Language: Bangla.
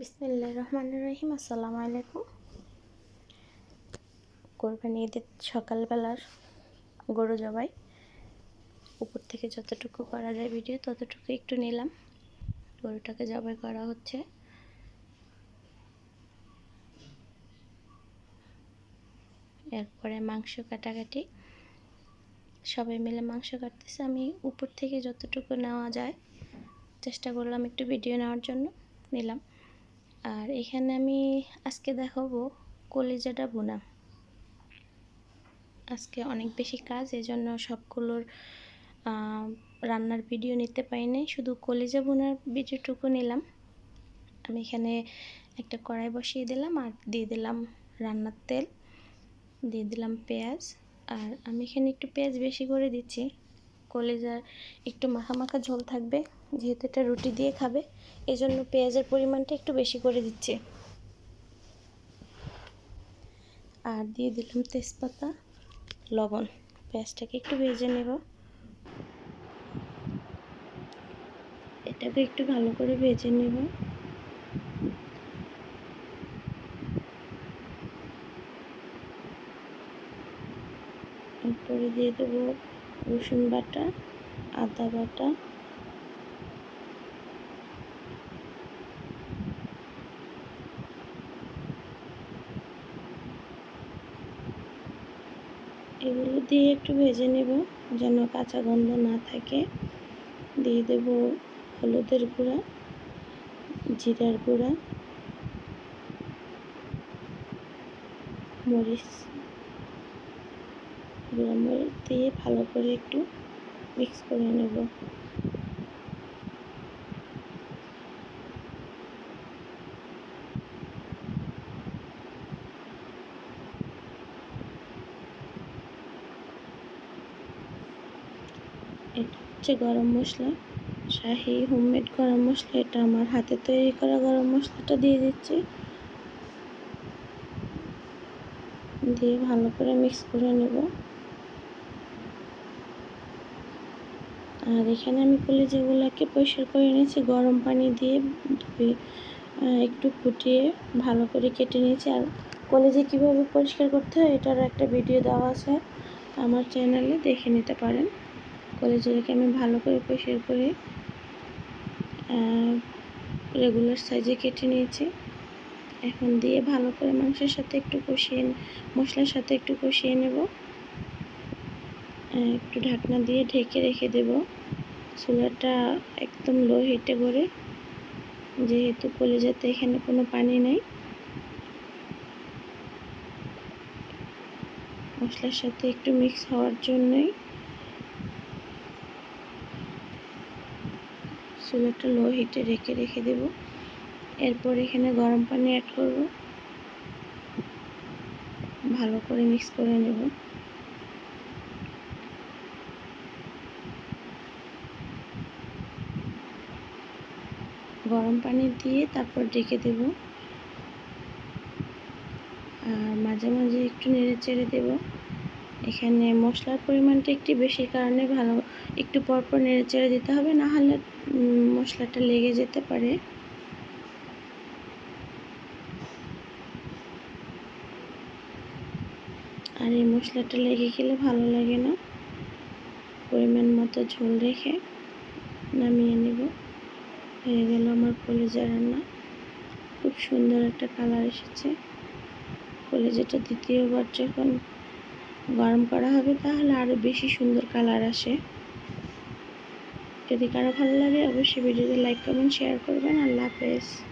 বিসমিল্লা রহমান রহিম, আসসালামু আলাইকুম। কোরবানি ঈদের সকালবেলার গরু জবাই। উপর থেকে যতটুকু করা যায় ভিডিও ততটুকু একটু নিলাম। গরুটাকে জবাই করা হচ্ছে। এরপরে মাংস কাটাকাটি। সবাই মিলে মাংস কাটতেছে। আমি উপর থেকে যতটুকু নেওয়া যায়, চেষ্টা করলাম একটু ভিডিও নেওয়ার জন্য, নিলাম। আর এখানে আমি আজকে দেখাবো কলিজাটা বোনা। আজকে অনেক বেশি কাজ এই জন্য সবগুলোর রান্নার ভিডিও নিতে পারিনি, শুধু কলিজা বোনার ভিডিওটুকু নিলাম। আমি এখানে একটা কড়াই বসিয়ে দিলাম আর দিয়ে দিলাম রান্নার তেল, দিয়ে দিলাম পেঁয়াজ, আর আমি এখানে একটু পেঁয়াজ বেশি করে দিচ্ছি। কলেজার একটু মাখা মাখা ঝোল থাকবে, যেহেতু এটা রুটি দিয়ে খাবে এই জন্য পেঁয়াজের পরিমাণটা একটু বেশি করে দিচ্ছি। আর দিয়ে দিলাম তেজপাতা, লবণ, পেঁয়াজটাকে একটু ভেজে নেব। এটাকে একটু ভালো করে ভেজে নেব। এরপরে দিয়ে দেবো রসুন বাটা, আদা বাটা, এগুলো দিয়ে একটু ভেজে নেব যেন কাঁচা গন্ধ না থাকে। দিয়ে দেব হলুদের গুঁড়া, জিরার গুঁড়া, মরিচ মরিচ দিয়ে ভালো করে একটু মিক্স করে নেব। এটা হচ্ছে গরম মশলা। শাহি হোমমেড গরম মশলা, এটা আমার হাতে তৈরি করা গরম মশলাটা দিয়ে দিচ্ছি। দিয়ে ভালো করে মিক্স করে নেব। আর এখানে আমি কলিজাগুলোকে পরিষ্কার করে নিয়েছি গরম পানি দিয়ে ধুয়ে একটু ফুটিয়ে ভালো করে কেটে নিয়েছি। আর কলেজে কীভাবে পরিষ্কার করতে হয় এটারও একটা ভিডিও দেওয়া আছে, আমার চ্যানেলে দেখে নিতে পারেন। কলেজটাকে আমি ভালো করে পরিষ্কার করে রেগুলার সাইজে কেটে নিয়েছি। এখন দিয়ে ভালো করে মাংসের সাথে একটু কষিয়ে মশলার সাথে একটু কষিয়ে নেব। একটু ঢাকনা দিয়ে ঢেকে রেখে দেব। চুলাটা একদম লো হিটে করে যেহেতু কলেজাতে এখানে কোনো পানি নেই। মশলার সাথে একটু মিক্স হওয়ার জন্যই চুলাটা লো হিটে রেখে রেখে দেব। এরপর এখানে গরম পানি অ্যাড করব। ভালো করে মিক্স করে নেব। গরম পানি দিয়ে তারপর রেখে দেব। আর মাঝে মাঝে একটু নেড়ে চেড়ে দেবো। এখানে মশলার পরিমাণটা একটু বেশি, কারণে ভালো একটু পরপর নেড়ে চেড়ে দিতে হবে, না হলে মশলাটা লেগে যেতে পারে। আর এই মশলাটা লেগে গেলে ভালো লাগে না। পরিমাণ মতো ঝোল রেখে নামিয়ে নেব। হয়ে গেল আমার কলেজা রান্না। খুব সুন্দর একটা কালার এসেছে। কলেজেটা দ্বিতীয়বার যখন গরম করা হবে তাহলে আরও বেশি সুন্দর কালার আসে। যদি কারও ভালো লাগে অবশ্যই ভিডিওতে লাইক কমেন্ট শেয়ার করবেন। আল্লাহ হাফেজ।